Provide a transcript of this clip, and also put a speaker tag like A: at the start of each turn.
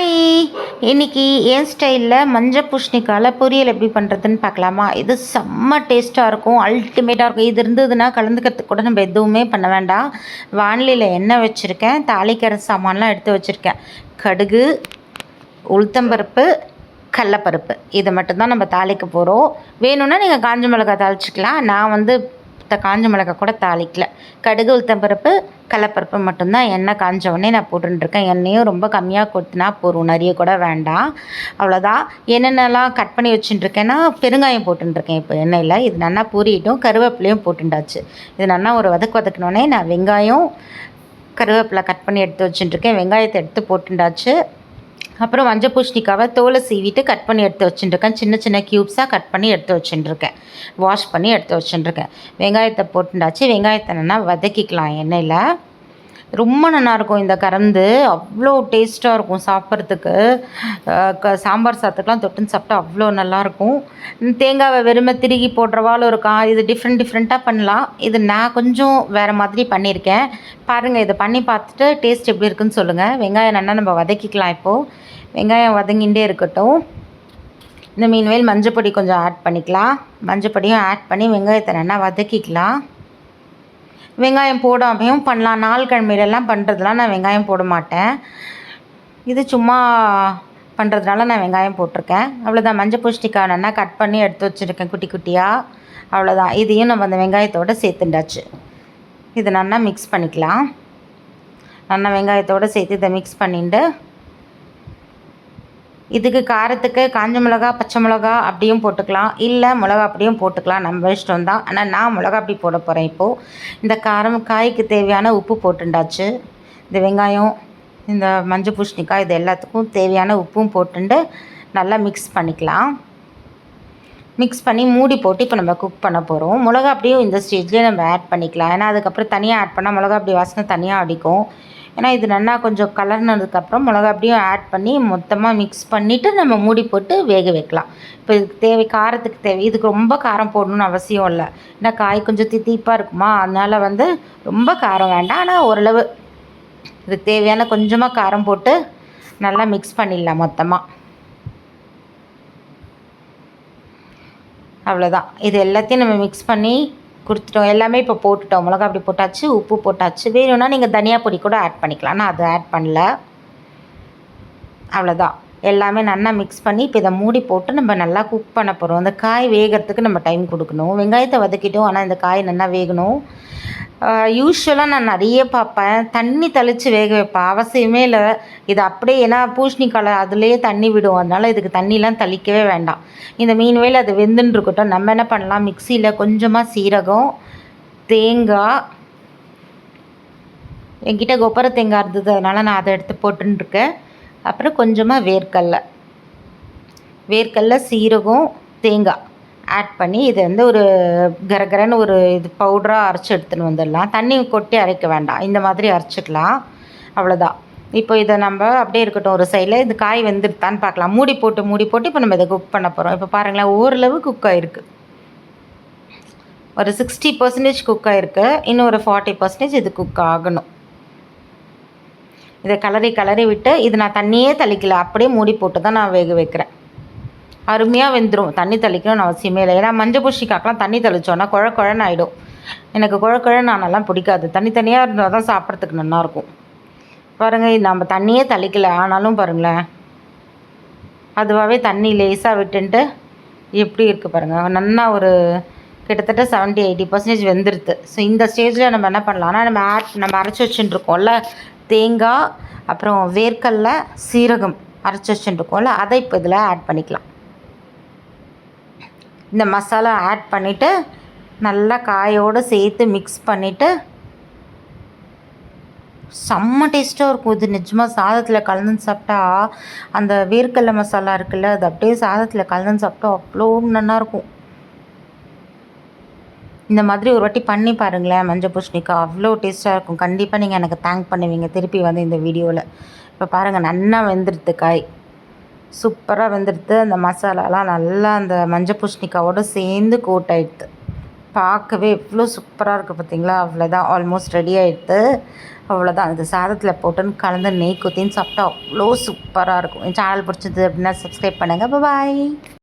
A: Hi இன்னைக்கு என் ஸ்டைலில் மஞ்சள் பூஷ்ணிக்கால பொரியல் எப்படி பண்ணுறதுன்னு பார்க்கலாமா? இது செம்ம டேஸ்ட்டாக இருக்கும். அல்டிமேட்டாக இருக்கும். இது இருந்ததுன்னா கலந்துக்கிறதுக்கு கூட நம்ம எதுவுமே பண்ண வேண்டாம். வானிலையில் எண்ணெய் வச்சுருக்கேன். தாளிக்கிற சாமான்லாம் எடுத்து வச்சுருக்கேன். கடுகு உளுத்தம்பருப்பு கடலப்பருப்பு. இதை மட்டும்தான் நம்ம தாளிக்க போகிறோம் வேணும்னா நீங்கள் காஞ்ச மிளகாய் தாளிச்சிக்கலாம். நான் வந்து த காஞ்ச மிளகாய் கூட தாளிக்கல. கடுகு உளுத்தம்பருப்பு கடலப்பருப்பு மட்டும்தான். எண்ணெய் காஞ்ச உடனே நான் போட்டுருக்கேன் எண்ணெயும் ரொம்ப கம்மியாக கொடுத்துனா போதும். நிறைய கூட வேண்டாம். அவ்வளோதான் என்னென்னலாம் கட் பண்ணி வச்சுட்டுருக்கேன்னா பெருங்காயம் போட்டுருக்கேன் இப்போ எண்ணெயில் இது நல்லா பூரிட்டும் கருவேப்பிலையும் போட்டுண்டாச்சு. இது நல்லா ஒரு வதக்கு வதக்கினோடனே நான் வெங்காயம் கருவேப்பிலை கட் பண்ணி எடுத்து வச்சுட்டுருக்கேன் வெங்காயத்தை எடுத்து போட்டுண்டாச்சு. அப்புறம் மஞ்சள் பூஷணிக்காவை தோலை சீவிட்டு கட் பண்ணி எடுத்து வச்சுட்டுருக்கேன். சின்ன சின்ன க்யூப்ஸாக கட் பண்ணி எடுத்து வச்சுட்டுருக்கேன். வாஷ் பண்ணி எடுத்து வச்சுட்டுருக்கேன். வெங்காயத்தை போட்டுண்டாச்சு. வெங்காயத்தை நல்லா வதக்கிக்கலாம். எண்ணெயில். ரொம்ப நல்லாயிருக்கும் இந்த கறந்து. அவ்வளோ டேஸ்ட்டாக இருக்கும் சாப்பிட்றதுக்கு. க சாம்பார் சாத்துக்கெலாம் தொட்டுன்னு சாப்பிட்டா அவ்வளோ நல்லாயிருக்கும் தேங்காவை வெறுமை திருகி போடுறவாலும் இருக்கா இது டிஃப்ரெண்ட் டிஃப்ரெண்ட்டாக பண்ணலாம். இது நான் கொஞ்சம் வேறு மாதிரி பண்ணியிருக்கேன். பாருங்கள் இதை பண்ணி பார்த்துட்டு டேஸ்ட் எப்படி இருக்குன்னு சொல்லுங்கள் வெங்காயம் நல்லா நம்ம வதக்கிக்கலாம் இப்போது வெங்காயம் வதங்கிகிட்டே இருக்கட்டும். இந்த மீன்வேல் மஞ்சள் பொடி கொஞ்சம் ஆட் பண்ணிக்கலாம். மஞ்சப்பொடியும் ஆட் பண்ணி வெங்காயத்தை நல்லா வதக்கிக்கலாம். வெங்காயம் போடாமையும் பண்ணலாம். நாள் கிழமையிலலாம் பண்ணுறதுலாம் நான் வெங்காயம் போட மாட்டேன். இது சும்மா பண்ணுறதுனால நான் வெங்காயம் போட்டிருக்கேன். அவ்வளோதான் மஞ்சள் பூஷ்டிக்காய் நல்லா கட் பண்ணி எடுத்து வச்சுருக்கேன் குட்டி குட்டியாக அவ்வளோதான் இதையும் நம்ம அந்த வெங்காயத்தோடு சேர்த்துண்டாச்சு. இதை நல்லா மிக்ஸ் பண்ணிக்கலாம். நல்லா வெங்காயத்தோடு சேர்த்து இதை மிக்ஸ் பண்ணிட்டு இதுக்கு காரத்துக்கு காஞ்ச மிளகா பச்சை மிளகா அப்படியும் போட்டுக்கலாம். இல்லை மிளகா அப்படியும் போட்டுக்கலாம். நம்ம இஷ்டம் தான். ஆனால் நான் மிளகா அப்படி போட போகிறேன் இப்போது இந்த காரம் காய்க்கு தேவையான உப்பு போட்டுண்டாச்சு. இந்த வெங்காயம் இந்த மஞ்சள் பூஷணிக்காய் இது எல்லாத்துக்கும் தேவையான உப்பும் போட்டுண்டு நல்லா மிக்ஸ் பண்ணிக்கலாம். மிக்ஸ் பண்ணி மூடி போட்டு இப்போ நம்ம குக் பண்ண போகிறோம் மிளகா அப்படியும் இந்த ஸ்டேஜ்லேயே நம்ம ஆட் பண்ணிக்கலாம். ஏன்னா அதுக்கப்புறம் தனியாக ஆட் பண்ணால் மிளகா அப்படி வாசனை தனியாக அடிக்கும். ஏன்னா இது நல்லா கொஞ்சம் கலர்னதுக்கப்புறம் மிளகா அப்படியும் ஆட் பண்ணி மொத்தமாக மிக்ஸ் பண்ணிவிட்டு நம்ம மூடி போட்டு வேக வைக்கலாம். இப்போ இதுக்கு தேவை காரத்துக்கு தேவை. இதுக்கு ரொம்ப காரம் போடணும்னு அவசியம் இல்லை. ஏன்னா காய் கொஞ்சம் தித்திப்பாக இருக்குமா? அதனால் வந்து ரொம்ப காரம் வேண்டாம். ஆனால் ஓரளவு இதுக்கு தேவையான கொஞ்சமாக காரம் போட்டு நல்லா மிக்ஸ் பண்ணிடலாம் மொத்தமாக அவ்வளோதான் இது எல்லாத்தையும் நம்ம மிக்ஸ் பண்ணி கொடுத்துட்டோம். எல்லாமே இப்போ போட்டுட்டோம். மிளகா அப்படி போட்டாச்சு உப்பு போட்டாச்சு. வேணும்னா நீங்கள் தனியா பொடி கூட ஆட் பண்ணிக்கலாம். நான் அதை ஆட் பண்ணல. அவ்வளோதான் எல்லாமே நல்லா மிக்ஸ் பண்ணி இப்போ இதை மூடி போட்டு நம்ம நல்லா குக் பண்ண போகிறோம் அந்த காய் வேகிறதுக்கு நம்ம டைம் கொடுக்கணும். வெங்காயத்தை வதக்கிட்டோம் ஆனால் இந்த காய் நல்லா வேகணும். யூஸ்வலாக நான் நிறைய பார்ப்பேன். தண்ணி தெளித்து வேக வைப்பேன். அவசியமே இல்லை. இது அப்படியே ஏன்னா பூஷணிக்காலை அதுலேயே தண்ணி விடும். அதனால் இதுக்கு தண்ணிலாம் தெளிக்கவே வேண்டாம். இந்த மீன் வேலை அது வெந்துன்னு இருக்கட்டும். நம்ம என்ன பண்ணலாம்? மிக்சியில் கொஞ்சமாக சீரகம் தேங்காய் என்கிட்ட கொப்பரை தேங்காய் இருந்தது. அதனால் நான் அதை எடுத்து போட்டுருக்கேன் அப்புறம் கொஞ்சமாக வேர்க்கடல. வேர்க்கடல சீரகம் தேங்காய் ஆட் பண்ணி இதை வந்து ஒரு கரகரன்னு ஒரு இது பவுடராக அரைச்சி எடுத்துன்னு வந்துடலாம். தண்ணி கொட்டி அரைக்க வேண்டாம். இந்த மாதிரி அரைச்சிக்கலாம் அவ்வளோதான் இப்போ இதை நம்ம அப்படியே இருக்கட்டும். ஒரு சைடில் இந்த காய் வெந்துருத்தான்னு பார்க்கலாம். மூடி போட்டு மூடி போட்டு இப்போ நம்ம இதை குக் பண்ண போகிறோம் இப்போ பாருங்களேன் ஓரளவு குக் ஆகிருக்கு ஒரு சிக்ஸ்டி பர்சன்டேஜ் குக் ஆகிருக்கு இன்னும் ஒரு ஃபார்ட்டி பர்சன்டேஜ் இது குக் ஆகணும். இதை கலரி கலரி விட்டு இது நான் தண்ணியே தளிக்கல. அப்படியே மூடி போட்டு தான் நான் வேக வைக்கிறேன். அருமையாக வெந்துடும் தண்ணி தெளிக்கணும்னு அவசியமே இல்லை. ஏன்னா மஞ்சள் பூஷிக்காக்கெலாம் தண்ணி தெளித்தோன்னா குழ குழன்னு ஆகிடும் எனக்கு குழ குழன்னு ஆனாலாம் பிடிக்காது. தனித்தனியாக இருந்தால் தான் சாப்பிட்றதுக்கு நல்லாயிருக்கும் பாருங்கள் நம்ம தண்ணியே தளிக்கல. ஆனாலும் பாருங்களேன். அதுவாகவே தண்ணி லேசாக விட்டுன்ட்டு எப்படி இருக்குது பாருங்கள் நல்லா ஒரு கிட்டத்தட்ட செவன்ட்டி எயிட்டி பர்சன்டேஜ் வெந்துருது. ஸோ இந்த ஸ்டேஜில் நம்ம என்ன பண்ணலாம்னா நம்ம ஆட் நம்ம அரைச்சி வச்சுட்டுருக்கோம்ல? தேங்காய் அப்புறம் வேர்க்கடல சீரகம் அரைச்சி வச்சுட்டுருக்கோம்ல? அதை இப்போ இதில் ஆட் பண்ணிக்கலாம். இந்த மசாலா ஆட் பண்ணிவிட்டு நல்லா காயோடு சேர்த்து மிக்ஸ் பண்ணிவிட்டு செம்ம டேஸ்ட்டாக இருக்கும் இது. நிஜமாக சாதத்தில் கலந்து சாப்பிட்டா அந்த வேர்க்கடல மசாலா இருக்குல்ல அது அப்படியே சாதத்தில் கலந்து சாப்பிட்டா அவ்வளோ நல்லாயிருக்கும் இந்த மாதிரி ஒரு வாட்டி பண்ணி பாருங்களேன் மஞ்சள் பூசணிக்காய் அவ்வளோ டேஸ்ட்டாக இருக்கும். கண்டிப்பாக நீங்கள் எனக்கு தேங்க் பண்ணுவீங்க திருப்பி வந்து இந்த வீடியோவில் இப்போ பாருங்கள் நல்லா வெந்துடுது காய். சூப்பராக வெந்துடுது அந்த மசாலாலாம் நல்லா அந்த மஞ்சள் பூசணிக்காவோடு சேர்ந்து கோட் ஆகிடுது பார்க்கவே எவ்வளோ சூப்பராக இருக்குது பார்த்தீங்களா அவ்வளோதான் ஆல்மோஸ்ட் ரெடி ஆகிடுது அவ்வளோதான் அந்த சாதத்தில் போட்டுன்னு கலந்து நெய் குத்தின்னு சாப்பிட்டா அவ்வளோ சூப்பராக இருக்கும். என் சேனல் பிடிச்சது அப்படின்னா சப்ஸ்கிரைப் பண்ணுங்கள் பாய்